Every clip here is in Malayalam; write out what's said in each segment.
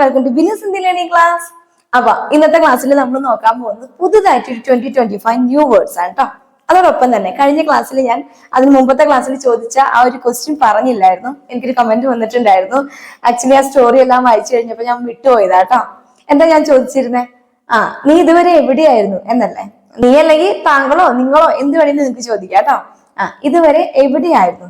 വെൽക്കം ടു ബിനിസ് ഇന്ത്യ ലേണിംഗ് ക്ലാസ് അപ്പൊ ഇന്നത്തെ ക്ലാസ്സിൽ നമ്മൾ നോക്കാൻ പോകുന്നത് പുതുതായിട്ട് ഒരു twenty twenty five new words ആണ് കേട്ടോ അതോടൊപ്പം തന്നെ കഴിഞ്ഞ ക്ലാസ്സിൽ ഞാൻ അതിന് മുമ്പത്തെ ക്ലാസ്സിൽ ചോദിച്ച ആ ഒരു ക്വസ്റ്റ്യൻ പറഞ്ഞില്ലായിരുന്നു. എനിക്കൊരു കമന്റ് വന്നിട്ടുണ്ടായിരുന്നു. ആക്ച്വലി ആ സ്റ്റോറി എല്ലാം വായിച്ചു കഴിഞ്ഞപ്പോൾ ഞാൻ വിട്ടുപോയതാ കേട്ടോ എന്താ ഞാൻ ചോദിച്ചിരുന്നേ? ആ നീ ഇതുവരെ എവിടെയായിരുന്നു എന്നല്ലേ? നീ അല്ലെങ്കിൽ താങ്കളോ നിങ്ങളോ എന്ത് വേണമെങ്കിലും നിങ്ങൾക്ക് ചോദിക്കാം കേട്ടോ ആ ഇതുവരെ എവിടെയായിരുന്നു?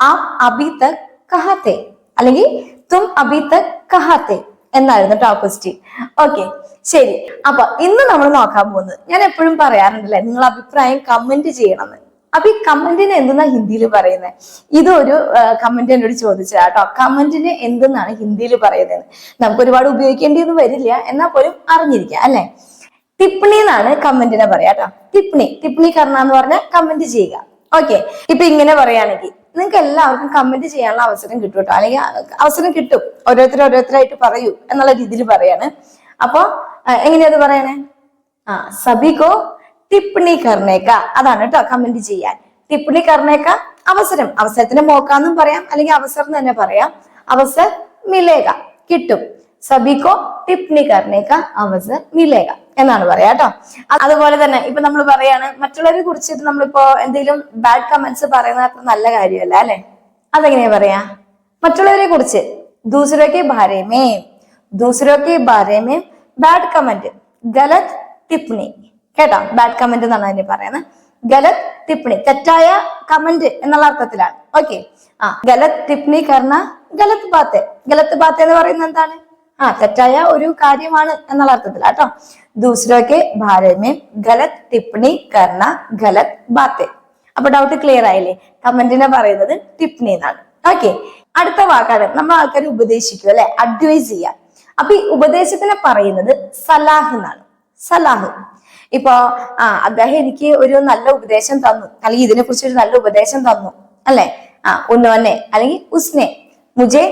ആ അബി തക് അല്ലെങ്കിൽ തും അബി തക് എന്നായിരുന്നു ടോപ്പ് ക്വസ്റ്റ്യൻ ഓക്കെ ശരി. അപ്പൊ ഇന്ന് നമ്മൾ നോക്കാൻ പോകുന്നത് ഞാൻ എപ്പോഴും പറയാറുണ്ടല്ലേ നിങ്ങൾ അഭിപ്രായം കമന്റ് ചെയ്യണമെന്ന്. അപ്പൊ ഈ കമന്റിന് എന്തെന്നാ ഹിന്ദിയിൽ പറയുന്നത്? ഇതൊരു കമന്റ് എന്നോട് ചോദിച്ചത് കേട്ടോ. കമന്റിന് എന്തെന്നാണ് ഹിന്ദിയിൽ പറയുന്നത്? നമുക്ക് ഒരുപാട് ഉപയോഗിക്കേണ്ടിയൊന്നും വരില്ല എന്നാൽ പോലും അറിഞ്ഞിരിക്കാം അല്ലെ? ടിപ്ണി എന്നാണ് കമന്റിനെ പറയാ കേട്ടോ. ടിപ്ണി ടിപ്ണി കർണ എന്ന് പറഞ്ഞാൽ കമന്റ് ചെയ്യുക. ഓക്കെ ഇപ്പൊ ഇങ്ങനെ പറയുകയാണെങ്കിൽ നിങ്ങൾക്ക് എല്ലാവർക്കും കമന്റ് ചെയ്യാനുള്ള അവസരം കിട്ടും കേട്ടോ അല്ലെങ്കിൽ അവസരം കിട്ടും. ഓരോരുത്തർ ഓരോരുത്തരായിട്ട് പറയൂ എന്നുള്ള രീതിയിൽ പറയാണ്. അപ്പൊ എങ്ങനെയത് പറയണേ? ആ സബികോ ടിപ്പണി കർണേക്ക. അതാണ് കേട്ടോ കമന്റ് ചെയ്യാൻ. ടിപ്പണി കർണേക്ക അവസരം. അവസരത്തിന്റെ മോക്കാന്നും പറയാം അല്ലെങ്കിൽ അവസരം തന്നെ പറയാം. അവസർ മിലേക കിട്ടും. സബിക്കോ ടിപ്പണി കർണേക്ക അവസർ മിലേക എന്നാണ് പറയാ കേട്ടോ. അതുപോലെ തന്നെ ഇപ്പൊ നമ്മൾ പറയാണ് മറ്റുള്ളവരെ കുറിച്ചിട്ട് നമ്മളിപ്പോ എന്തെങ്കിലും ബാഡ് കമന്റ്സ് പറയുന്നത് അത്ര നല്ല കാര്യമല്ല അല്ലെ? അതെങ്ങനെയാ പറയാ? മറ്റുള്ളവരെ കുറിച്ച് ദൂസരോക്കെ ഭാരമേ ദൂസരോക്കെ ഭാരമേ ബാഡ് കമന്റ് ഗലത് ടിപ്ണി കേട്ടോ ബാഡ് കമന്റ് എന്നാണ് അതിന് പറയുന്നത്. ഗലത് ടിപ്ണി തെറ്റായ കമന്റ് എന്നുള്ള അർത്ഥത്തിലാണ്. ഓക്കെ ആ ഗലത് ടിപ്ണി കർണ ഗലത് പാത്തെ. ഗലത്ത് പാത്തെ എന്ന് പറയുന്നത് എന്താണ്? ആ തെറ്റായ ഒരു കാര്യമാണ് എന്നുള്ള അർത്ഥത്തിലാണ് കേട്ടോ ദൂസരൊക്കെ ഭാരമേ ഗലത് ടിപ്ണി കർണ ഗലത് ബാത്തെ. അപ്പൊ ഡൗട്ട് ക്ലിയർ ആയില്ലേ? കമന്റിനെ പറയുന്നത് ടിപ്ണി എന്നാണ്. ഓക്കെ അടുത്ത വാക്കാണ് നമ്മൾ ആൾക്കാർ ഉപദേശിക്കുക അല്ലെ? അഡ്വൈസ് ചെയ്യാം. അപ്പൊ ഈ ഉപദേശത്തിനെ പറയുന്നത് സലാഹ് എന്നാണ്. സലാഹ്. ഇപ്പോ ആ അദ്ദേഹം എനിക്ക് ഒരു നല്ല ഉപദേശം തന്നു. അല്ലെങ്കിൽ ഇതിനെ കുറിച്ച് ഒരു നല്ല ഉപദേശം തന്നു. അല്ലെ? ആ ഉന്നോനെ അല്ലെങ്കിൽ ഉസ്നെ. മുജെ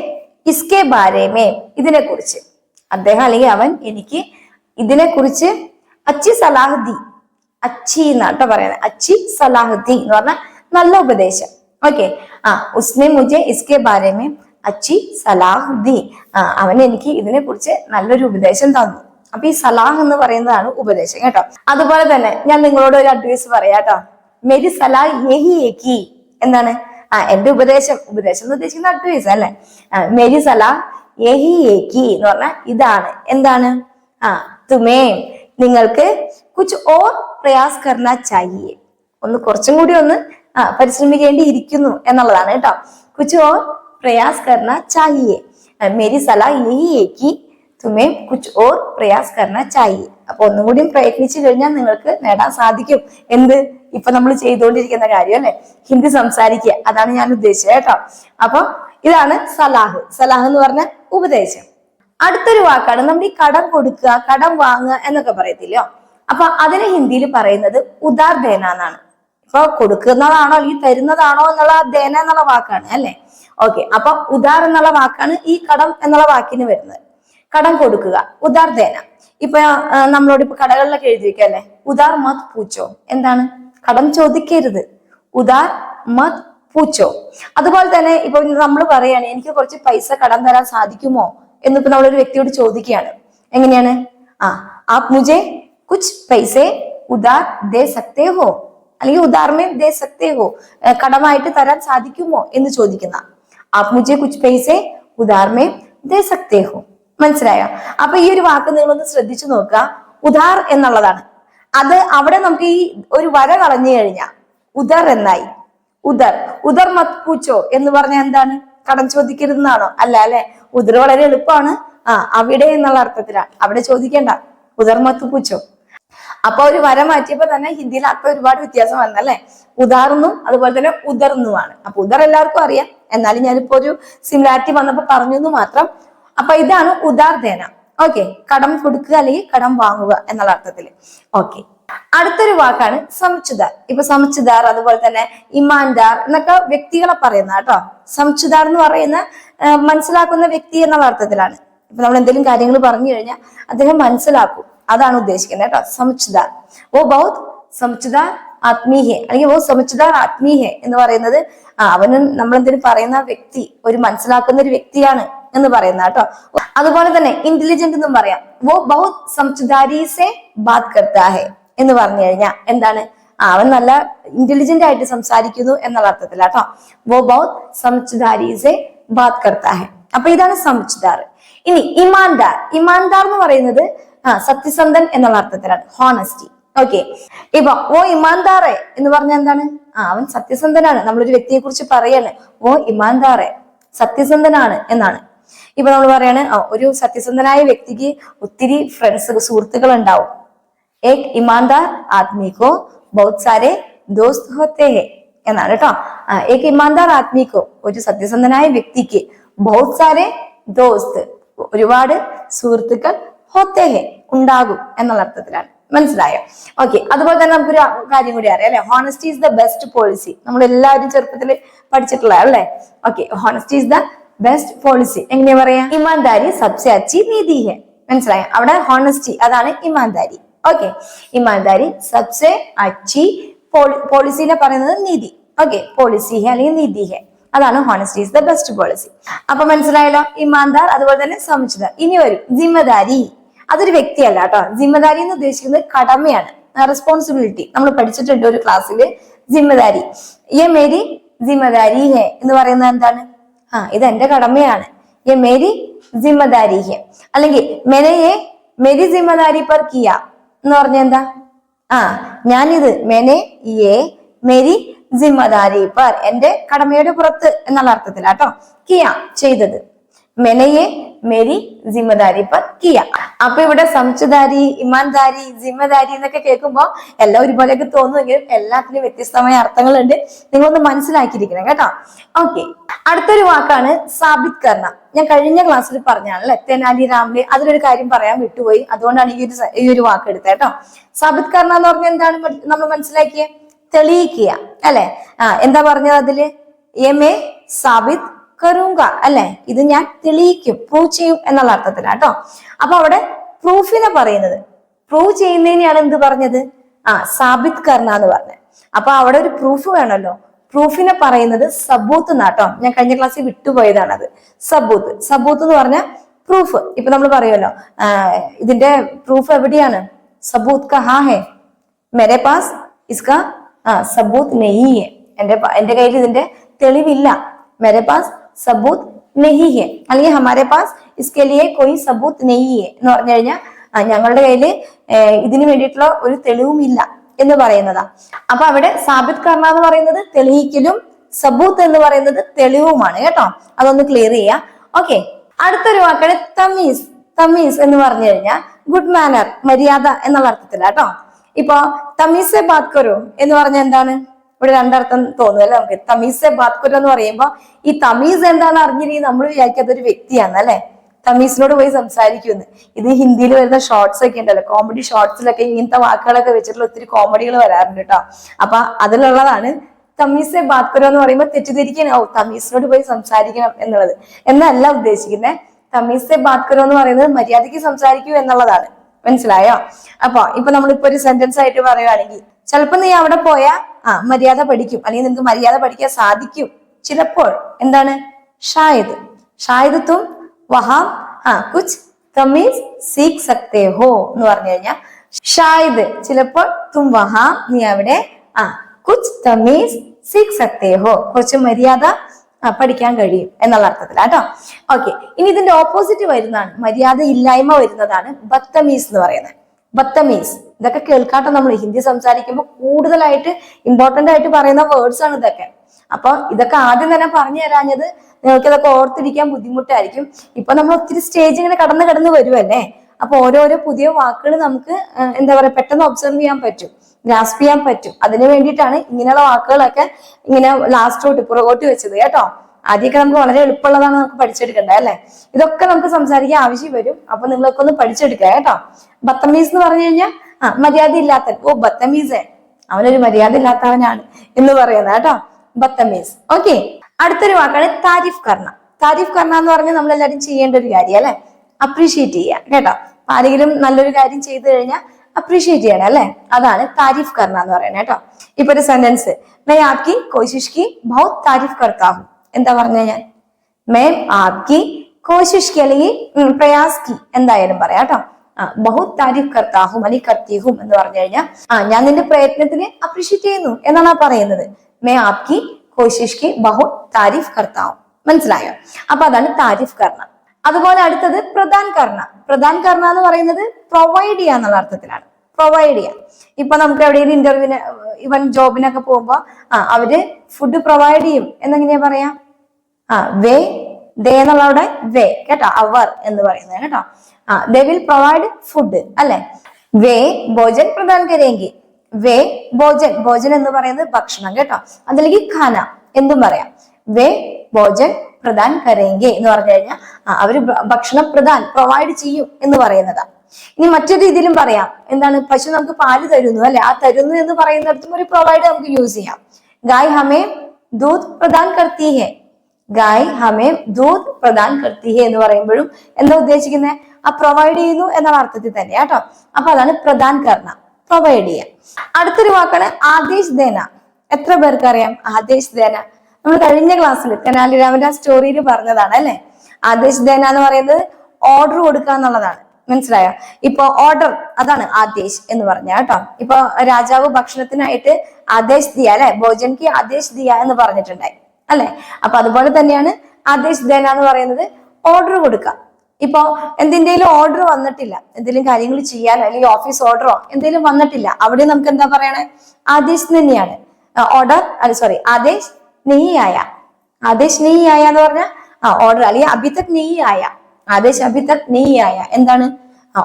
ഇസ്കെ ബാരേമേ ഇതിനെ കുറിച്ച് അദ്ദേഹം അല്ലെങ്കിൽ അവൻ എനിക്ക് ഇതിനെ കുറിച്ച് അച്ചി സലാഹ് ദി അച്ചി എന്നാട്ടോ പറയുന്നത്. അച്ചി സലാഹ് ദി എന്ന് പറഞ്ഞാൽ നല്ല ഉപദേശം. ഓക്കെ ആ ഉസ്നെ മുജെ ഇസ്കെ ബാരേമേ അച്ചി സലാഹുദ്ദി ആ അവൻ എനിക്ക് ഇതിനെ കുറിച്ച് നല്ലൊരു ഉപദേശം തന്നു. അപ്പൊ ഈ സലാഹ് എന്ന് പറയുന്നതാണ് ഉപദേശം കേട്ടോ. അതുപോലെ തന്നെ ഞാൻ നിങ്ങളോട് ഒരു അഡ്വൈസ് പറയാട്ടോ മെരി സലാഹ് യഹി ഏക്കി എന്താണ് ആ എന്റെ ഉപദേശം. ഉപദേശം എന്ന് ഉദ്ദേശിക്കുന്ന അഡ്വൈസ് അല്ലെ? മെരി സലാഹ് എന്ന് പറഞ്ഞാൽ ഇതാണ്. എന്താണ്? ആ തുമേ നിങ്ങൾക്ക് കുച്ച് ഓർ പ്രയാസ് കർണ ചാഹിയെ ഒന്ന് കുറച്ചും കൂടി ഒന്ന് ആ പരിശ്രമിക്കേണ്ടിയിരിക്കുന്നു എന്നുള്ളതാണ് കേട്ടോ. കുച്ച് ഓർ പ്രയാസ് കർണ ചാഹിയെ ആ, Mary Salah യഹി ഏക്കി തുമേ Cooch or Prayas കർണ ചാഹിയെ അപ്പൊ ഒന്നും കൂടി പ്രയത്നിച്ചു കഴിഞ്ഞാൽ നിങ്ങൾക്ക് നേടാൻ സാധിക്കും. എന്ത്? ഇപ്പൊ നമ്മൾ ചെയ്തുകൊണ്ടിരിക്കുന്ന കാര്യം അല്ലെ? ഹിന്ദി സംസാരിക്കുക. അതാണ് ഞാൻ ഉദ്ദേശിച്ചത് കേട്ടോ. അപ്പൊ ഇതാണ് സലാഹ്. സലാഹ് എന്ന് പറഞ്ഞ ഉപദേശം. അടുത്തൊരു വാക്കാണ് നമ്മൾ ഈ കടം കൊടുക്കുക കടം വാങ്ങുക എന്നൊക്കെ പറയത്തില്ലയോ? അപ്പൊ അതിനെ ഹിന്ദിയിൽ പറയുന്നത് ഉദാർ ദേന എന്നാണ്. ഇപ്പൊ കൊടുക്കുന്നതാണോ അല്ലെങ്കിൽ തരുന്നതാണോ എന്നുള്ള ദേന എന്നുള്ള വാക്കാണ് അല്ലെ? ഓക്കെ അപ്പൊ ഉദാർ എന്നുള്ള വാക്കാണ് ഈ കടം എന്നുള്ള വാക്കിന് വരുന്നത്. കടം കൊടുക്കുക ഉദാർ ദേന. ഇപ്പൊ നമ്മളോട് ഇപ്പൊ കടകളിലൊക്കെ എഴുതി വെക്കല്ലേ ഉദാർ മത് പൂച്ചോ. എന്താണ്? കടം ചോദിക്കരുത്. ഉദാർ മത് പൂച്ചോ. അതുപോലെ തന്നെ ഇപ്പൊ നമ്മൾ പറയാണ് എനിക്ക് കുറച്ച് പൈസ കടം തരാൻ സാധിക്കുമോ? എന്നിപ്പോ നമ്മളൊരു വ്യക്തിയോട് ചോദിക്കുകയാണ്. എങ്ങനെയാണ്? ആ ആപ് മുജെ കുച്ച് പൈസേ ഉദാർ ദേ സക്തേ ഹോ. അല്ലെങ്കിൽ ഉദാർമേ ദേ സക്തേ ഹോ. കടമായിട്ട് തരാൻ സാധിക്കുമോ? എന്ന് ചോദിക്കുന്ന. ആപ് മുജെ കുച്ച് പൈസേ ഉദാർമേ ദേ സക്തേ ഹോ. മനസ്സിലായോ? അപ്പൊ ഈ ഒരു വാക്ക് നിങ്ങളൊന്ന് ശ്രദ്ധിച്ചു നോക്കുക. ഉദാർ എന്നുള്ളതാണ്. അത് അവിടെ നമുക്ക് ഈ ഒരു വര കളഞ്ഞു കഴിഞ്ഞാൽ ഉദർ എന്നായി. ഉദർ. ഉദർ മത് പൂച്ചോ എന്ന് പറഞ്ഞാൽ എന്താണ്? കടം ചോദിക്കരുതെന്നാണോ? അല്ല അല്ലെ? ഉദർ വളരെ എളുപ്പമാണ്. ആ അവിടെ എന്നുള്ള അർത്ഥത്തിലാണ്. അവിടെ ചോദിക്കേണ്ട. ഉദർ മത്ത് പൂച്ചോ. അപ്പൊ ഒരു വര മാറ്റിയപ്പോ തന്നെ ഹിന്ദിയിൽ അർത്ഥം ഒരുപാട് വ്യത്യാസം വന്നല്ലേ ഉദാർന്നും അതുപോലെ തന്നെ ഉദർന്നുമാണ്. അപ്പൊ ഉദർ എല്ലാവർക്കും അറിയാം. എന്നാലും ഞാനിപ്പോ ഒരു സിമിലാരിറ്റി വന്നപ്പോ പറഞ്ഞു എന്ന് മാത്രം. അപ്പൊ ഇതാണ് ഉദാർദേന ഓക്കെ കടം കൊടുക്കുക അല്ലെങ്കിൽ കടം വാങ്ങുക എന്നുള്ള അർത്ഥത്തിൽ. ഓക്കെ. അടുത്തൊരു വാക്കാണ് സമുച്ചുദാർ. ഇപ്പൊ സമുച്ചുദാർ അതുപോലെ തന്നെ ഇമാൻദാർ എന്നൊക്കെ വ്യക്തികളെ പറയുന്ന കേട്ടോ. സമുച്ചുദാർ എന്ന് പറയുന്ന മനസ്സിലാക്കുന്ന വ്യക്തി എന്നുള്ള അർത്ഥത്തിലാണ്. ഇപ്പൊ നമ്മൾ എന്തെങ്കിലും കാര്യങ്ങൾ പറഞ്ഞു കഴിഞ്ഞാൽ അദ്ദേഹം മനസ്സിലാക്കും. അതാണ് ഉദ്ദേശിക്കുന്നത് കേട്ടോ സമുച്ചുദാർ. ഓ ബൗദ്ധ് സമുച്ചുദാർ ആത്മീഹെ അല്ലെങ്കിൽ ഓ സമുച്ചുദാർ ആത്മീഹെ എന്ന് പറയുന്നത് ആ അവന് നമ്മൾ എന്തെങ്കിലും പറയുന്ന വ്യക്തി ഒരു മനസ്സിലാക്കുന്ന ഒരു വ്യക്തിയാണ് എന്ന് പറയുന്ന കേട്ടോ. അതുപോലെ തന്നെ ഇന്റലിജന്റ് എന്നും പറയാം. വോ ബഹുത് സംചുദാരി ബാത് കർത്താ എന്ന് പറഞ്ഞു കഴിഞ്ഞാൽ എന്താണ്? അവൻ നല്ല ഇന്റലിജന്റ് ആയിട്ട് സംസാരിക്കുന്നു എന്നുള്ള അർത്ഥത്തിലാട്ടോ വോ ബഹുത് സംചുദാരി സെ ബാത് കർത്താ ഹെ അപ്പൊ ഇതാണ് സംചുദാർ ഇനി ഇമാൻദാർ ഇമാൻദാർ എന്ന് പറയുന്നത് ആ സത്യസന്ധൻ എന്നുള്ള അർത്ഥത്തിലാണ് ഹോണസ്റ്റി ഓക്കെ ഇപ്പൊ ഓ ഇമാൻദാറെ എന്ന് പറഞ്ഞ എന്താണ്? ആ അവൻ സത്യസന്ധനാണ്. നമ്മളൊരു വ്യക്തിയെ കുറിച്ച് പറയാണ്. ഓ ഇമാൻദാറെ സത്യസന്ധനാണ് എന്നാണ്. ഇപ്പൊ നമ്മൾ പറയാണ് ഒരു സത്യസന്ധനായ വ്യക്തിക്ക് ഒത്തിരി ഫ്രണ്ട്സ് സുഹൃത്തുക്കൾ ഉണ്ടാവും. ഏക് ഇമാൻദാർ ആദ്മിക്കോ ബഹുത് സാരെ ദോസ്ത് ഹോത്തെ ഹെ എന്നാണ് കേട്ടോ ഏക് ഇമാൻദാർ ആദ്മിക്കോ ഒരു സത്യസന്ധനായ വ്യക്തിക്ക് ബഹുത് സാരെ ദോസ്ത് ഒരുപാട് സുഹൃത്തുക്കൾ ഹോത്തെ ഹെ ഉണ്ടാകും എന്നുള്ള അർത്ഥത്തിലാണ്. മനസ്സിലായോ? ഓക്കെ അതുപോലെ തന്നെ നമുക്കൊരു കാര്യം കൂടി അറിയാം അല്ലെ? Honesty is the best policy നമ്മൾ എല്ലാവരും ചെറുപ്പത്തിൽ പഠിച്ചിട്ടുള്ള അല്ലേ? Okay honesty is the best policy എങ്ങനെയാ പറയാ? ഇമാൻദാരി സബ്സെ അച്ചി നീതി ഹെ മനസ്സിലായോ? അവിടെ ഹോണസ്റ്റി അതാണ് ഇമാൻദാരി. ഓക്കെ ഇമാൻദാരി സബ്സെ അച്ചി പോളിസിനെ പറയുന്നത് നിധി. ഓക്കെ പോളിസി ഹെ അല്ലെങ്കിൽ നിധി ഹെ. അതാണ് honesty is the best policy അപ്പൊ മനസ്സിലായല്ലോ? ഇമാൻദാർ അതുപോലെ തന്നെ സമുചിതർ ഇനി വരും. ജിമ്മദാരി. അതൊരു വ്യക്തിയല്ല കേട്ടോ. ജിമ്മദാരി എന്ന് ഉദ്ദേശിക്കുന്നത് കടമയാണ്. റെസ്പോൺസിബിലിറ്റി നമ്മൾ പഠിച്ചിട്ടുണ്ട് ഒരു ക്ലാസ്സിൽ ജിമ്മദാരി. യെ മേരി ജിമ്മദാരി ഹെ എന്ന് പറയുന്നത് എന്താണ്? ആ ഇത് എന്റെ കടമയാണ്. യെ മേരി ജിമ്മദാരി ഹെ. അല്ലെങ്കിൽ മെനയെ മെരി ജിമ്മദാരി പർ കിയ. എന്ന് പറഞ്ഞ എന്താ? ആ ഞാനിത് മെനെ യെ മെരി ജിമ്മദാരി പർ എന്റെ കടമയുടെ പുറത്ത് എന്നുള്ള അർത്ഥത്തിലാട്ടോ. കിയ ചെയ്തത്. മെനയെ മെരി ജിമ്മദാരി പർ കിയ. അപ്പൊ ഇവിടെ സംശുദാരി ഇമാൻദാരി ജിമ്മദാരി എന്നൊക്കെ കേൾക്കുമ്പോ എല്ലാം ഒരുപോലെയൊക്കെ തോന്നുമെങ്കിലും എല്ലാത്തിനും വ്യത്യസ്തമായ അർത്ഥങ്ങളുണ്ട്. നിങ്ങളൊന്ന് മനസ്സിലാക്കിയിരിക്കണം കേട്ടോ. ഓക്കെ അടുത്തൊരു വാക്കാണ് സാബിത് കർണ ഞാൻ കഴിഞ്ഞ ക്ലാസ്സിൽ പറഞ്ഞാണല്ലേ തെനാലി രാമിലെ അതിലൊരു കാര്യം പറയാൻ വിട്ടുപോയി. അതുകൊണ്ടാണ് ഈ ഒരു ഈ ഒരു വാക്ക് എടുത്തത് കേട്ടോ. സാബിത് കർണ എന്ന് പറഞ്ഞാൽ എന്താണ് നമ്മൾ മനസ്സിലാക്കിയത് തെളിയിക്കുക അല്ലെ? ആ എന്താ പറഞ്ഞത് അതിൽ? എം എ സാബിത് കറുങ്ക അല്ലെ? ഇത് ഞാൻ തെളിയിക്കും പ്രൂവ് ചെയ്യും എന്നുള്ള അർത്ഥത്തിലാട്ടോ അപ്പൊ അവിടെ പ്രൂഫിനെ പറയുന്നത്. പ്രൂവ് ചെയ്യുന്നതിനെയാണ് എന്ത് പറഞ്ഞത്? ആ സാബിത് കർണ എന്ന് പറഞ്ഞത്. അപ്പൊ അവിടെ ഒരു പ്രൂഫ് വേണമല്ലോ. പ്രൂഫിനെ പറയുന്നത് സബൂത്ത് എന്നാട്ടോ ഞാൻ കഴിഞ്ഞ ക്ലാസ്സിൽ വിട്ടുപോയതാണ് അത് സബൂത്ത്. സബൂത്ത് എന്ന് പറഞ്ഞ പ്രൂഫ് ഇപ്പൊ നമ്മൾ പറയുമല്ലോ ഇതിന്റെ പ്രൂഫ് എവിടെയാണ്? സബൂത്ത് കഹാ മേരെ പാസ് ഇസ്ക ആ സബൂത്ത് നെയ്യേ എന്റെ എന്റെ കയ്യിൽ ഇതിന്റെ തെളിവില്ല. മെരെ പാസ് സബൂത്ത് നെഹി അല്ലെങ്കിൽ ഹമാരെ പാസ് ഇസ്കെ ലിയെ കോയി സബൂത്ത് നെയ്യ് എന്ന് പറഞ്ഞു കഴിഞ്ഞാൽ ഞങ്ങളുടെ കയ്യിൽ ഇതിനു വേണ്ടിയിട്ടുള്ള ഒരു തെളിവുമില്ല എന്ന് പറയുന്നതാ. അപ്പൊ അവിടെ സാബിത് കർണ എന്ന് പറയുന്നത് തെളിയിക്കലും സബൂത്ത് എന്ന് പറയുന്നത് തെളിവുമാണ് കേട്ടോ. അതൊന്ന് ക്ലിയർ ചെയ്യാം. ഓക്കെ അടുത്തൊരു വാക്കാണ് തമീസ്. തമീസ് എന്ന് പറഞ്ഞു കഴിഞ്ഞാൽ ഗുഡ് മാനർ മര്യാദ എന്നുള്ള അർത്ഥത്തിലാട്ടോ ഇപ്പൊ തമീസെ ബാത്കരു എന്ന് പറഞ്ഞ എന്താണ്? ഇവിടെ രണ്ടർത്ഥം തോന്നും അല്ലെ നമുക്ക്? തമീസ് ബാത് കരോ എന്ന് പറയുമ്പോ ഈ തമീസ് എന്താണെന്ന് അറിഞ്ഞിരിക്കും നമ്മൾ വിചാരിക്കാത്ത ഒരു വ്യക്തിയാണ് അല്ലെ? തമീസിനോട് പോയി സംസാരിക്കുമെന്ന് ഇത് ഹിന്ദിയിൽ വരുന്ന ഷോർട്സ് ഒക്കെ ഉണ്ടല്ലോ കോമഡി ഷോർട്സിലൊക്കെ ഇങ്ങനത്തെ വാക്കുകളൊക്കെ വെച്ചിട്ടുള്ള ഒത്തിരി കോമഡികൾ വരാറുണ്ട് കേട്ടോ അപ്പൊ അതിലുള്ളതാണ് തമീസെ ബാത്കുല എന്ന് പറയുമ്പോൾ തെറ്റിദ്ധരിക്കണം ഓ തമീസിനോട് പോയി സംസാരിക്കണം എന്നുള്ളത്. എന്നല്ല ഉദ്ദേശിക്കുന്നത് തമീസെ ബാത്കുല എന്ന് പറയുന്നത് മര്യാദയ്ക്ക് സംസാരിക്കൂ എന്നുള്ളതാണ്. മനസ്സിലായോ? അപ്പൊ ഇപ്പൊ നമ്മളിപ്പോ ഒരു സെന്റൻസ് ആയിട്ട് പറയുവാണെങ്കിൽ ചിലപ്പോ നീ അവിടെ പോയാ ആ മര്യാദ പഠിക്കും. അല്ലെങ്കിൽ നിങ്ങൾക്ക് മര്യാദ പഠിക്കാൻ സാധിക്കും. ചിലപ്പോൾ എന്താണ്? ഷായത് ഷായത്വം വഹാം ആ കുച്ച് തമീസ് സീഖ് സക്തേ ഹോ എന്ന് പറഞ്ഞു കഴിഞ്ഞാൽ ഷായത് ചിലപ്പോൾ തും വഹാം നീ അവിടെ ആ കുച്ച് തമീസ് സീഖ് സക്തേ ഹോ. കുറച്ച് മര്യാദ പഠിക്കാൻ കഴിയും എന്നുള്ള അർത്ഥത്തിലാട്ടോ ഓക്കെ. ഇനി ഇതിന്റെ ഓപ്പോസിറ്റ് വരുന്നതാണ്. മര്യാദ ഇല്ലായ്മ വരുന്നതാണ് ബക്തമീസ് എന്ന് പറയുന്നത്. ബത്തമീസ്. ഇതൊക്കെ കേൾക്കാട്ടെ നമ്മൾ ഹിന്ദി സംസാരിക്കുമ്പോൾ കൂടുതലായിട്ട് ഇമ്പോർട്ടന്റ് ആയിട്ട് പറയുന്ന വേർഡ്സ് ആണ് ഇതൊക്കെ. അപ്പൊ ഇതൊക്കെ ആദ്യം തന്നെ പറഞ്ഞു തരാഞ്ഞത് നിങ്ങൾക്ക് ഇതൊക്കെ ഓർത്തിരിക്കാൻ ബുദ്ധിമുട്ടായിരിക്കും. ഇപ്പൊ നമ്മൾ ഒത്തിരി സ്റ്റേജ് ഇങ്ങനെ കടന്നു കടന്ന് വരുമല്ലേ അപ്പൊ ഓരോരോ പുതിയ വാക്കുകൾ നമുക്ക് എന്താ പറയാ പെട്ടെന്ന് ഒബ്സർവ് ചെയ്യാൻ പറ്റും. ഗ്രാസ്പ് ചെയ്യാൻ പറ്റും. അതിന് വേണ്ടിയിട്ടാണ് ഇങ്ങനെയുള്ള വാക്കുകളൊക്കെ ഇങ്ങനെ ലാസ്റ്റോട്ട് പുറകോട്ട് വെച്ചത് കേട്ടോ. ആദ്യമൊക്കെ നമുക്ക് വളരെ എളുപ്പമുള്ളതാണ് നമുക്ക് പഠിച്ചെടുക്കേണ്ടത് അല്ലെ? ഇതൊക്കെ നമുക്ക് സംസാരിക്കാൻ ആവശ്യം വരും. അപ്പൊ നിങ്ങളൊക്കെ ഒന്ന് പഠിച്ചെടുക്കുക കേട്ടോ. ബത്തമീസ് എന്ന് പറഞ്ഞു കഴിഞ്ഞാൽ ആ മര്യാദ ഇല്ലാത്തവൻ ഓ ബത്തമീസേ. അവനൊരു മര്യാദ ഇല്ലാത്തവനാണ് എന്ന് പറയുന്നത് കേട്ടോ. ബത്തമീസ്. ഓക്കെ. അടുത്തൊരു വാക്കാണ് താരിഫ് കർണ. താരിഫ് കർണ എന്ന് പറഞ്ഞാൽ നമ്മൾ എല്ലാവരും ചെയ്യേണ്ട ഒരു കാര്യം അല്ലെ? അപ്രീഷിയേറ്റ് ചെയ്യുക കേട്ടോ. ആരെങ്കിലും നല്ലൊരു കാര്യം ചെയ്തു കഴിഞ്ഞാൽ അപ്രീഷിയേറ്റ് ചെയ്യണം അല്ലെ? അതാണ് താരിഫ് കർണ എന്ന് പറയുന്നത് കേട്ടോ. ഇപ്പൊ ഒരു സെന്റൻസ് മേ ആപ്കി കോശിഷ് കി ബഹുത് താരിഫ് കർത്താ ഹും എന്താ പറഞ്ഞ ഞാൻ? മേം ആപ്കി കോശിഷ് കി പ്രയാസ് കി എന്തായാലും പറയാം കേട്ടോ. ആ ബഹുത് താരിഫ് കർത്താഹും അല്ലെങ്കിൽ കർത്തിഹും എന്ന് പറഞ്ഞു കഴിഞ്ഞാൽ ആ ഞാൻ നിന്റെ പ്രയത്നത്തിനെ അപ്രീഷിയേറ്റ് ചെയ്യുന്നു എന്നാണ് പറയുന്നത്. മേ ആപ്കി കോശിഷ് കി ബഹു താരിഫ് കർത്താവും മനസ്സിലായോ? അപ്പൊ അതാണ് താരിഫ് കർണ അതുപോലെ അടുത്തത് പ്രധാൻ കർണ പ്രധാൻ കർണ എന്ന് പറയുന്നത് പ്രൊവൈഡ് ചെയ്യാന്നുള്ള അർത്ഥത്തിലാണ്. പ്രൊവൈഡ് ചെയ്യാം. ഇപ്പൊ നമുക്ക് എവിടെയെങ്കിലും ഇന്റർവ്യൂവിന് ഇവൻ ജോബിനൊക്കെ പോകുമ്പോ ആ അവർ ഫുഡ് പ്രൊവൈഡ് ചെയ്യും. എന്നെങ്ങനെയാ പറയാ? ആ വേ ദേ എന്നുള്ളവിടെ വേ കേട്ടോ? അവർ എന്ന് പറയുന്നത് കേട്ടോ? ആ ദേ വിൽ പ്രൊവൈഡ് ഫുഡ് അല്ലെ? വേ ഭോജൻ പ്രധാന കരേങ്കി വേ ഭോജൻ ഭോജൻ എന്ന് പറയുന്നത് ഭക്ഷണം കേട്ടോ? അതല്ലെങ്കിൽ ഖാന എന്തും പറയാം. വേ ഭോജൻ പ്രധാൻ കരയെങ്കിൽ എന്ന് പറഞ്ഞു കഴിഞ്ഞാൽ അവർ ഭക്ഷണം പ്രധാൻ പ്രൊവൈഡ് ചെയ്യും എന്ന് പറയുന്നതാണ് ഇനി മറ്റൊരു രീതിയിലും പറയാം. എന്താണ്? പശു നമുക്ക് പാൽ തരുന്നു അല്ലെ? ആ തരുന്നു എന്ന് പറയുന്നിടത്തും ഒരു പ്രൊവൈഡ് നമുക്ക് യൂസ് ചെയ്യാം. ഗായ് ഹമേ ദൂത് പ്രദാൻ കർത്തി ഹെ ഗായ് ഹമേ ദൂത് പ്രദാൻ കർത്തി ഹെ എന്ന് പറയുമ്പോഴും എന്താ ഉദ്ദേശിക്കുന്നത് ആ പ്രൊവൈഡ് ചെയ്യുന്നു എന്നുള്ള അർത്ഥത്തിൽ തന്നെ കേട്ടോ. അപ്പൊ അതാണ് പ്രദാൻ കർണ. പ്രൊവൈഡ് ചെയ്യാം. അടുത്തൊരു വാക്കാണ് ആദേശ് ദേന. എത്ര പേർക്ക് അറിയാം ആദേശ് ദേന. നമ്മൾ കഴിഞ്ഞ ക്ലാസ്സിൽ തെനാലിരാമന്റെ ആ സ്റ്റോറിയിൽ പറഞ്ഞതാണ് അല്ലെ? ആദേശ് ദേന എന്ന് പറയുന്നത് ഓർഡർ കൊടുക്കുക എന്നുള്ളതാണ് മനസ്സിലായോ? ഇപ്പൊ ഓർഡർ അതാണ് ആദേശ് എന്ന് പറഞ്ഞ കേട്ടോ. ഇപ്പൊ രാജാവ് ഭക്ഷണത്തിനായിട്ട് ആദേശ് ദിയ അല്ലെ? ഭോജൻക്ക് ആദേശ് ദിയ എന്ന് പറഞ്ഞിട്ടുണ്ടായി. അല്ലെ? അപ്പൊ അതുപോലെ തന്നെയാണ് ആദേശ് ദേന എന്ന് പറയുന്നത് ഓർഡർ കൊടുക്കുക. ഇപ്പൊ എന്തിന്റെയും ഓർഡർ വന്നിട്ടില്ല. എന്തെങ്കിലും കാര്യങ്ങൾ ചെയ്യാനോ അല്ലെങ്കിൽ ഓഫീസ് ഓർഡറോ എന്തെങ്കിലും വന്നിട്ടില്ല. അവിടെ നമുക്ക് എന്താ പറയണേ? ആദേശ് തന്നെയാണ് ഓർഡർ അല്ല സോറി ആദേശ് നെയ്യായ. ആദേശ് നെയ്യായ എന്ന് പറഞ്ഞാൽ ആ ഓർഡർ അല്ലെങ്കിൽ അഭിതക് നെയ്യായ. ആദേശ് അഭിതത് നെയ്യായ എന്താണ്?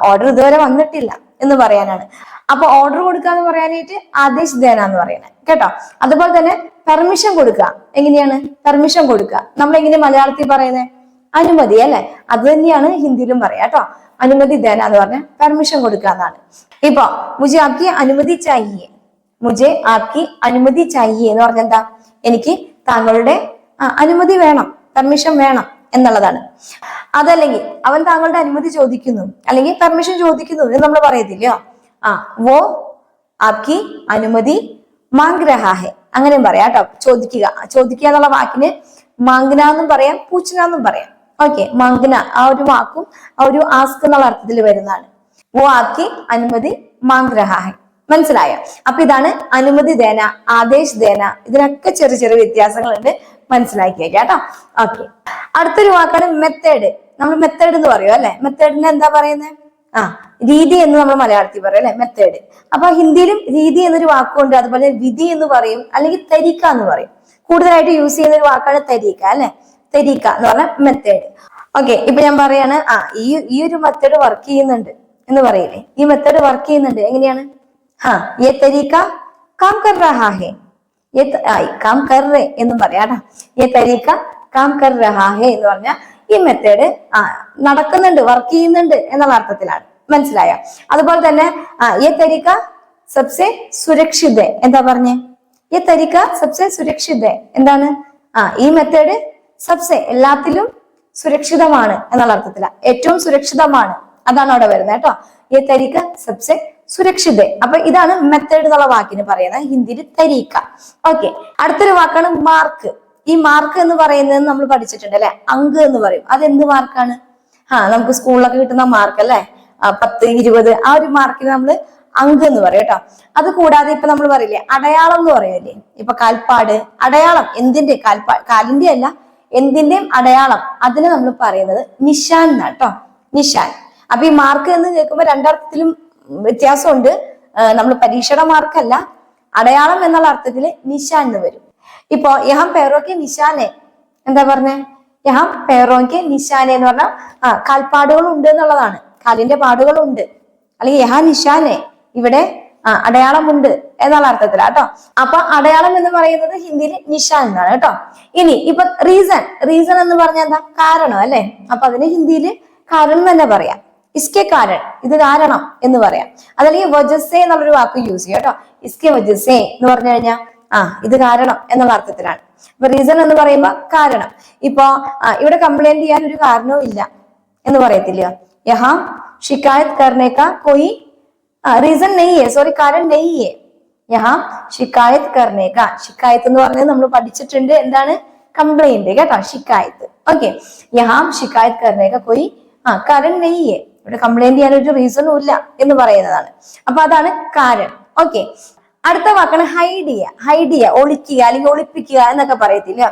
ഓർഡർ ഇതുവരെ വന്നിട്ടില്ല എന്ന് പറയാനാണ്. അപ്പൊ ഓർഡർ കൊടുക്കുക എന്ന് പറയാനായിട്ട് ആദേശ് ദേന എന്ന് പറയുന്നത് കേട്ടോ? അതുപോലെ തന്നെ പെർമിഷൻ കൊടുക്കുക. എങ്ങനെയാണ്? പെർമിഷൻ കൊടുക്കുക. നമ്മൾ എങ്ങനെ മലയാളത്തിൽ പറയുന്നത് അനുമതി അല്ലെ? അത് തന്നെയാണ് ഹിന്ദിയിലും പറയാം കേട്ടോ? അനുമതി ദേന എന്ന് പറഞ്ഞ പെർമിഷൻ കൊടുക്കുക എന്നാണ്. ഇപ്പൊ മുജെ ആക്കി അനുമതി ചാഹിയെ. മുജെ ആക്കി അനുമതി ചാഹിയെ എന്ന് പറഞ്ഞ എന്താ? എനിക്ക് താങ്കളുടെ അനുമതി വേണം പെർമിഷൻ വേണം എന്നുള്ളതാണ്. അതല്ലെങ്കിൽ അവൻ താങ്കളുടെ അനുമതി ചോദിക്കുന്നു അല്ലെങ്കിൽ പെർമിഷൻ ചോദിക്കുന്നു എന്ന് നമ്മൾ പറയത്തില്ലയോ ആ വോ ആക്കി അനുമതി മാങ് രഹാ ഹെ അങ്ങനെയും പറയാം കേട്ടോ. ചോദിക്കുക. ചോദിക്കുക എന്നുള്ള വാക്കിന് മാങ്ന എന്നും പറയാം പൂച്ചന എന്നും പറയാം. ഓക്കെ മാങ്ന ആ ഒരു വാക്കും ആ ഒരു ആസ്ക് എന്നുള്ള അർത്ഥത്തിൽ വരുന്നതാണ്. വോ ആക്കി അനുമതി മാങ് മനസ്സിലായ? ഹെ മനസ്സിലായോ അപ്പൊ ഇതാണ് അനുമതി ദേന ആദേശ് ദേന. ഇതിനൊക്കെ ചെറിയ ചെറിയ വ്യത്യാസങ്ങളുണ്ട്. മനസ്സിലാക്കിയേക്കാം കേട്ടോ. ഓക്കെ. അടുത്തൊരു വാക്കാണ് മെത്തേഡ് നമ്മൾ മെത്തേഡ് എന്ന് പറയും അല്ലെ? മെത്തേഡിന് എന്താ പറയുന്നത് ആ രീതി എന്ന് നമ്മൾ മലയാളത്തിൽ പറയും അല്ലെ? മെത്തേഡ് അപ്പൊ ഹിന്ദിയിലും രീതി എന്നൊരു വാക്കുണ്ട് അതുപോലെ വിധി എന്ന് പറയും അല്ലെങ്കിൽ തരിക്ക എന്ന് പറയും. കൂടുതലായിട്ട് യൂസ് ചെയ്യുന്ന ഒരു വാക്കാണ് തരിക്ക അല്ലെ? തരിക്ക എന്ന് പറഞ്ഞ മെത്തേഡ് ഓക്കെ ഇപ്പൊ ഞാൻ പറയാണ് ആ ഈ ഈ ഒരു മെത്തേഡ് വർക്ക് ചെയ്യുന്നുണ്ട് എന്ന് പറയില്ലേ? ഈ മെത്തേഡ് വർക്ക് ചെയ്യുന്നുണ്ട് എങ്ങനെയാണ്? ആ യെ തരീക്ക കാം കർ രഹാ ഹേ. കാം കർ എന്ന് പറയാട്ടാ യെ തരീക്ക കാം കർ രഹാ ഹേ എന്ന് പറഞ്ഞാൽ ഈ മെത്തേഡ് നടക്കുന്നുണ്ട് വർക്ക് ചെയ്യുന്നുണ്ട് എന്നുള്ള അർത്ഥത്തിലാണ്. മനസ്സിലായോ? അതുപോലെ തന്നെ ഈ തരിക സബ്സെ സുരക്ഷിത എന്താ പറഞ്ഞേ? ഈ തരിക സബ്സെ സുരക്ഷിത എന്താണ്? ആ ഈ മെത്തേഡ് സബ്സെ എല്ലാത്തിലും സുരക്ഷിതമാണ് എന്നുള്ള അർത്ഥത്തിലാണ് ഏറ്റവും സുരക്ഷിതമാണ്. അതാണ് അവിടെ വരുന്നത് കേട്ടോ. ഈ തരിക സബ്സെ സുരക്ഷിത. അപ്പൊ ഇതാണ് മെത്തേഡ് എന്നുള്ള വാക്കിന് പറയുന്നത്. ഹിന്ദിയിൽ തരീക്ക ഓക്കെ അടുത്തൊരു വാക്കാണ് മാർക്ക് ഈ മാർക്ക് എന്ന് പറയുന്നത് നമ്മൾ പഠിച്ചിട്ടുണ്ട് അല്ലെ? അങ്ക് എന്ന് പറയും. അതെന്ത് മാർക്കാണ് ആ നമുക്ക് സ്കൂളിലൊക്കെ കിട്ടുന്ന മാർക്ക് അല്ലെ? പത്ത് ഇരുപത് ആ ഒരു മാർക്കിന് നമ്മൾ അങ്ക് എന്ന് പറയും കേട്ടോ. അത് കൂടാതെ ഇപ്പൊ നമ്മൾ പറയില്ലേ അടയാളം എന്ന് പറയില്ലേ? ഇപ്പൊ കാൽപ്പാട് അടയാളം എന്തിന്റെ? കാൽപ്പാ കാലിന്റെ അല്ല എന്തിന്റെയും അടയാളം. അതിനെ നമ്മൾ പറയുന്നത് നിഷാൻ എന്നാ കേട്ടോ. നിഷാൻ അപ്പൊ ഈ മാർക്ക് എന്ന് കേൾക്കുമ്പോൾ രണ്ടർത്ഥത്തിലും വ്യത്യാസമുണ്ട്. നമ്മൾ പരീക്ഷയുടെ മാർക്കല്ല അടയാളം എന്നുള്ള അർത്ഥത്തിൽ നിഷാൻ എന്ന് വരും. ഇപ്പൊ യഹം പേറോക്കെ നിശാനെ എന്താ പറഞ്ഞേ? യഹം പേറോക്കെ നിശാനെ എന്ന് പറഞ്ഞാൽ ആ കാൽപ്പാടുകൾ ഉണ്ട് എന്നുള്ളതാണ്. കാലിന്റെ പാടുകളുണ്ട്. അല്ലെങ്കിൽ യഹ നിശാനെ ഇവിടെ അടയാളമുണ്ട് എന്നുള്ള അർത്ഥത്തിലാ കേട്ടോ? അപ്പൊ അടയാളം എന്ന് പറയുന്നത് ഹിന്ദിയിൽ നിഷാൻ എന്നാണ് കേട്ടോ? ഇനി ഇപ്പൊ റീസൺ റീസൺ എന്ന് പറഞ്ഞാൽ എന്താ? കാരണം അല്ലെ? അപ്പൊ അതിന് ഹിന്ദിയിൽ കാരണം തന്നെ പറയാം. ഇസ്കെ കാരൺ ഇത് കാരണം എന്ന് പറയാം. അതല്ലെങ്കിൽ വജസേ എന്നുള്ളൊരു വാക്ക് യൂസ് ചെയ്യാം കേട്ടോ? ഇസ്കെ വജസേ എന്ന് പറഞ്ഞു കഴിഞ്ഞാൽ ആ ഇത് കാരണം എന്നുള്ള അർത്ഥത്തിലാണ്. ഇപ്പൊ റീസൺ എന്ന് പറയുമ്പോ കാരണം. ഇപ്പോ ഇവിടെ കംപ്ലൈന്റ് ചെയ്യാൻ ഒരു കാരണവും ഇല്ല എന്ന് പറയത്തില്ല യഹാ ഷിക്കായത് കർണേക്ക കോയി. റീസൺ നെയ്യേ സോറി കാരണം നെയ്യേ. യഹാ ഷിക്കായത് കർണേക്ക ഷിക്കായത്ത് എന്ന് പറഞ്ഞത് നമ്മൾ പഠിച്ചിട്ടുണ്ട് എന്താണ്? കംപ്ലൈന്റ് കേട്ടോ ഷിക്കായത്ത്. ഓക്കെ യഹാം ഷിക്കായത് കർണേക്ക കൊയി. ആ കരൺ നെയ്യേ. ഇവിടെ കംപ്ലൈന്റ് ചെയ്യാൻ ഒരു റീസണും ഇല്ല എന്ന് പറയുന്നതാണ്. അപ്പൊ അതാണ് കാരണം. ഓക്കെ അടുത്ത വാക്കാണ് ഹൈഡ് ചെയ്യുക. ഹൈഡ് ചെയ്യുക ഒളിക്കുക അല്ലെങ്കിൽ ഒളിപ്പിക്കുക എന്നൊക്കെ പറയത്തില്ല?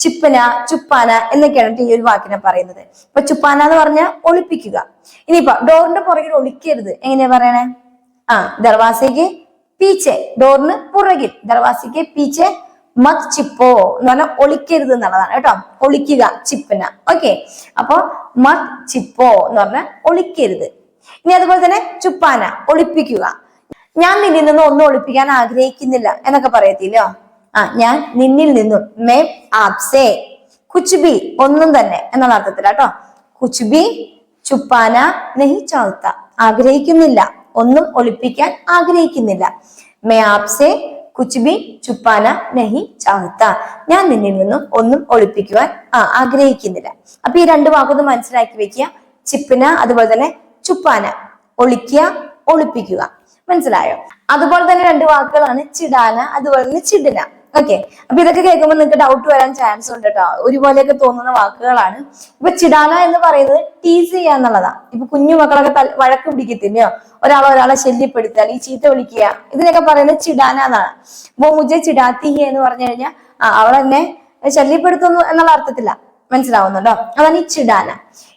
ചുപ്പന ചുപ്പാന എന്നൊക്കെയാണ് ഈ ഒരു വാക്കിനെ പറയുന്നത്. ഇപ്പൊ ചുപ്പാന എന്ന് പറഞ്ഞാൽ ഒളിപ്പിക്കുക. ഇനിയിപ്പോ ഡോറിന്റെ പുറകിൽ ഒളിക്കരുത്. എങ്ങനെയാ പറയണേ? ആ ദർവാസയ്ക്ക് പീച്ചെ ഡോറിന് പുറകിൽ. ദർവാസയ്ക്ക് പീച്ചെ മത് ചിപ്പോ എന്ന് പറഞ്ഞാൽ ഒളിക്കരുത് എന്നുള്ളതാണ് കേട്ടോ. ഒളിക്കുക ചിപ്പന. ഓക്കെ അപ്പൊ മത് ചിപ്പോ എന്ന് പറഞ്ഞാൽ ഒളിക്കരുത്. ഇനി അതുപോലെ തന്നെ ചുപ്പാന ഒളിപ്പിക്കുക. ഞാൻ നിന്നിൽ നിന്നും ഒന്നും ഒളിപ്പിക്കാൻ ആഗ്രഹിക്കുന്നില്ല എന്നൊക്കെ പറയത്തില്ലോ? ആ ഞാൻ നിന്നിൽ നിന്നും മേ ആപ്സേ. കുച്ചുബി ഒന്നും തന്നെ എന്നുള്ള അർത്ഥത്തിലാട്ടോ കുച്ചുബി ചുപ്പാന നെഹി ചാത്ത ആഗ്രഹിക്കുന്നില്ല ഒന്നും ഒളിപ്പിക്കാൻ ആഗ്രഹിക്കുന്നില്ല. മേ ആപ്സെ കുച്ചുബി ചുപ്പാന നെഹി ചാത്ത ഞാൻ നിന്നിൽ നിന്നും ഒന്നും ഒളിപ്പിക്കുവാൻ ആ ആഗ്രഹിക്കുന്നില്ല. അപ്പൊ ഈ രണ്ട് വാക്കൊന്ന് മനസ്സിലാക്കി വെക്കുക. ചിപ്പിന അതുപോലെ തന്നെ ചുപ്പാന. ഒളിക്കുക ഒളിപ്പിക്കുക. മനസ്സിലായോ? അതുപോലെ തന്നെ രണ്ട് വാക്കുകളാണ് ചിടാന അതുപോലെ തന്നെ ചിടിന. ഓക്കെ അപ്പൊ ഇതൊക്കെ കേൾക്കുമ്പോൾ നിങ്ങൾക്ക് ഡൗട്ട് വരാൻ ചാൻസ് ഉണ്ട് കേട്ടോ ഒരുപോലെയൊക്കെ തോന്നുന്ന വാക്കുകളാണ്. ഇപ്പൊ ചിടാന എന്ന് പറയുന്നത് ടീസ് ചെയ്യുക എന്നുള്ളതാണ് ഇപ്പൊ കുഞ്ഞു മക്കളൊക്കെ വഴക്ക് പിടിക്കത്തില്ലയോ? ഒരാൾ ഒരാളെ ശല്യപ്പെടുത്തുക അല്ലെങ്കിൽ ചീത്ത വിളിക്കുക ഇതിനൊക്കെ പറയുന്നത് ചിടാന എന്നാണ്. ഇപ്പൊ മുജ ചിടാത്തി ഹി എന്ന് പറഞ്ഞു കഴിഞ്ഞാൽ ആ അവളെന്നെ ശല്യപ്പെടുത്തുന്നു എന്നുള്ള അർത്ഥത്തില്ല മനസ്സിലാവുന്നുണ്ടോ? അതാണ് ഈ ചിടാന.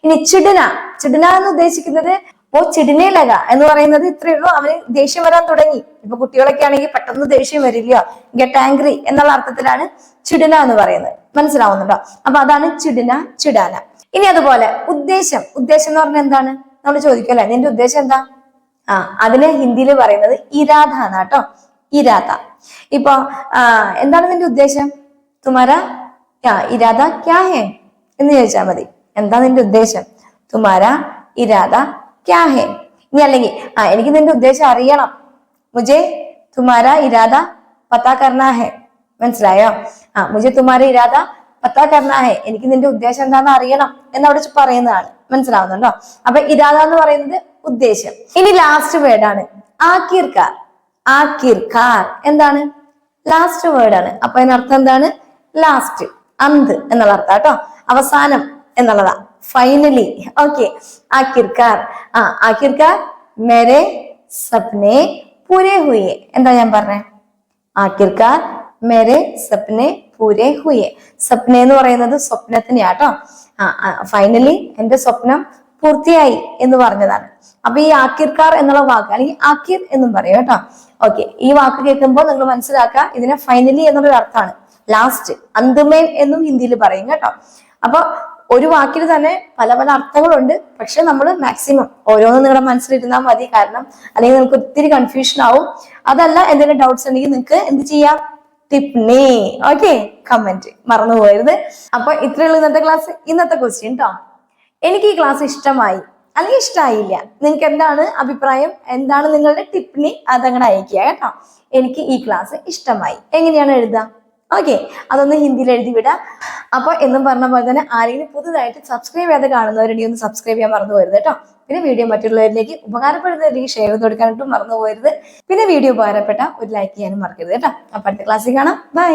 ഇനി ചിടന. ചിടന എന്ന് ഉദ്ദേശിക്കുന്നത് ഓ ചിടിനേലക എന്ന് പറയുന്നത് ഇത്രയേ ഉള്ളൂ. അവന് ദേഷ്യം വരാൻ തുടങ്ങി. ഇപ്പൊ കുട്ടികളൊക്കെ ആണെങ്കിൽ പെട്ടെന്ന് ദേഷ്യം വരില്ല. ഗെറ്റ് ആംഗ്രി എന്നുള്ള അർത്ഥത്തിലാണ് ചിടന എന്ന് പറയുന്നത്. മനസ്സിലാവുന്നുണ്ടോ? അപ്പൊ അതാണ് ചിടിന ചിടാന. ഇനി അതുപോലെ ഉദ്ദേശം. ഉദ്ദേശം എന്ന് പറഞ്ഞാൽ എന്താണ്? നമ്മൾ ചോദിക്കല്ലേ നിന്റെ ഉദ്ദേശം എന്താ? ആ അതിന് ഹിന്ദിയിൽ പറയുന്നത് ഇരാധ എന്നാട്ടോ ഇരാധ. ഇപ്പൊ എന്താണ് നിന്റെ ഉദ്ദേശം? തുമാര ഇരാധ ക്യാ ഹേ? എന്ന് ചോദിച്ചാൽ മതി. എന്താ നിന്റെ ഉദ്ദേശം? തുമാര ഇരാധ ക്യാ ഹേ ഇനി അല്ലെങ്കിൽ ആ എനിക്ക് നിന്റെ ഉദ്ദേശം അറിയണം. മുജെ തുമാര ഇരാധ പത്താ കർണ ഹേ. മനസ്സിലായോ? ആ മുജെ തുമാര ഇരാധ പത്താ കർണ ഹേ. എനിക്ക് നിന്റെ ഉദ്ദേശം എന്താണെന്ന് അറിയണം എന്ന് അവിടെ പറയുന്നതാണ്. മനസ്സിലാവുന്നുണ്ടോ? അപ്പൊ ഇരാധ എന്ന് പറയുന്നത് ഉദ്ദേശം. ഇനി ലാസ്റ്റ് വേർഡാണ് ആക്കിർക്കാർ കാർ. എന്താണ്? ലാസ്റ്റ് വേർഡാണ് അപ്പൊ അതിനർത്ഥം എന്താണ്? ലാസ്റ്റ് അന്ത് എന്നുള്ള അർത്ഥം കേട്ടോ. അവസാനം എന്നുള്ളതാ. ഫൈനലി ഓക്കെ ആക്കിർക്കാർ. ആ ആക്കിർക്കാർ മെരെ സപ്നെ പൂരെ ഹുയെ എന്താ ഞാൻ പറഞ്ഞേ? ആക്കിർക്കാർ മെരെ സപ്നെ പൂരെ ഹുയെ സപ്നെ എന്ന് പറയുന്നത് സ്വപ്നത്തിനെയാട്ടോ. ആ ഫൈനലി എന്റെ സ്വപ്നം പൂർത്തിയായി എന്ന് പറഞ്ഞതാണ്. അപ്പൊ ഈ ആക്കിർക്കാർ എന്നുള്ള വാക്ക് അല്ലെങ്കിൽ ആക്കിർ എന്നും പറയും കേട്ടോ. ഓക്കെ ഈ വാക്ക് കേൾക്കുമ്പോൾ നിങ്ങൾ മനസ്സിലാക്കുക ഇതിനെ ഫൈനലി എന്നുള്ളൊരു അർത്ഥമാണ്. ലാസ്റ്റ് അന്തിമേൻ എന്നും ഹിന്ദിയിൽ പറയും കേട്ടോ. അപ്പൊ ഒരു വാക്കിൽ തന്നെ പല പല അർത്ഥങ്ങളുണ്ട്. പക്ഷെ നമ്മൾ മാക്സിമം ഓരോന്നും നിങ്ങളുടെ മനസ്സിലിരുന്നാൽ മതി. കാരണം അല്ലെങ്കിൽ നിങ്ങൾക്ക് ഒത്തിരി കൺഫ്യൂഷൻ ആവും. അതല്ല എന്തെങ്കിലും ഡൗട്ട്സ് ഉണ്ടെങ്കിൽ നിങ്ങൾക്ക് എന്ത് ചെയ്യാം? ടിപ്നേ ഓക്കെ കമന്റ് മറന്നു പോയരുത് അപ്പൊ ഇത്രയുള്ള ഇന്നത്തെ ക്ലാസ് ഇന്നത്തെ ക്വസ്റ്റ്യൻ കേട്ടോ എനിക്ക് ഈ ക്ലാസ് ഇഷ്ടമായി അല്ലെങ്കിൽ ഇഷ്ടമായില്ല നിങ്ങൾക്ക് എന്താണ് അഭിപ്രായം? എന്താണ് നിങ്ങളുടെ ടിപ്പിനി അതങ്ങനെ അയക്കുക കേട്ടോ. എനിക്ക് ഈ ക്ലാസ് ഇഷ്ടമായി. എങ്ങനെയാണ് എഴുതുക? ഓക്കെ അതൊന്ന് ഹിന്ദിയിൽ എഴുതി വിടാം. അപ്പോൾ എന്നും പറഞ്ഞ പോലെ തന്നെ ആരെങ്കിലും പുതുതായിട്ട് സബ്സ്ക്രൈബ് ചെയ്യാതെ കാണുന്നവരുണ്ടെങ്കിൽ ഒന്ന് സബ്സ്ക്രൈബ് ചെയ്യാൻ മറന്നു പോരുത് കേട്ടോ. പിന്നെ വീഡിയോ മറ്റുള്ളവരിലേക്ക് ഉപകാരപ്പെടുന്നവരിലേക്ക് ഷെയർ ചെയ്ത് കൊടുക്കാനായിട്ടും മറന്നു പോരുത്. പിന്നെ വീഡിയോ ഉപകാരപ്പെട്ട ഒരു ലൈക്ക് ചെയ്യാനും മറക്കരുത് കേട്ടോ. അപ്പോൾ അടുത്ത ക്ലാസ്സിൽ കാണാം. ബൈ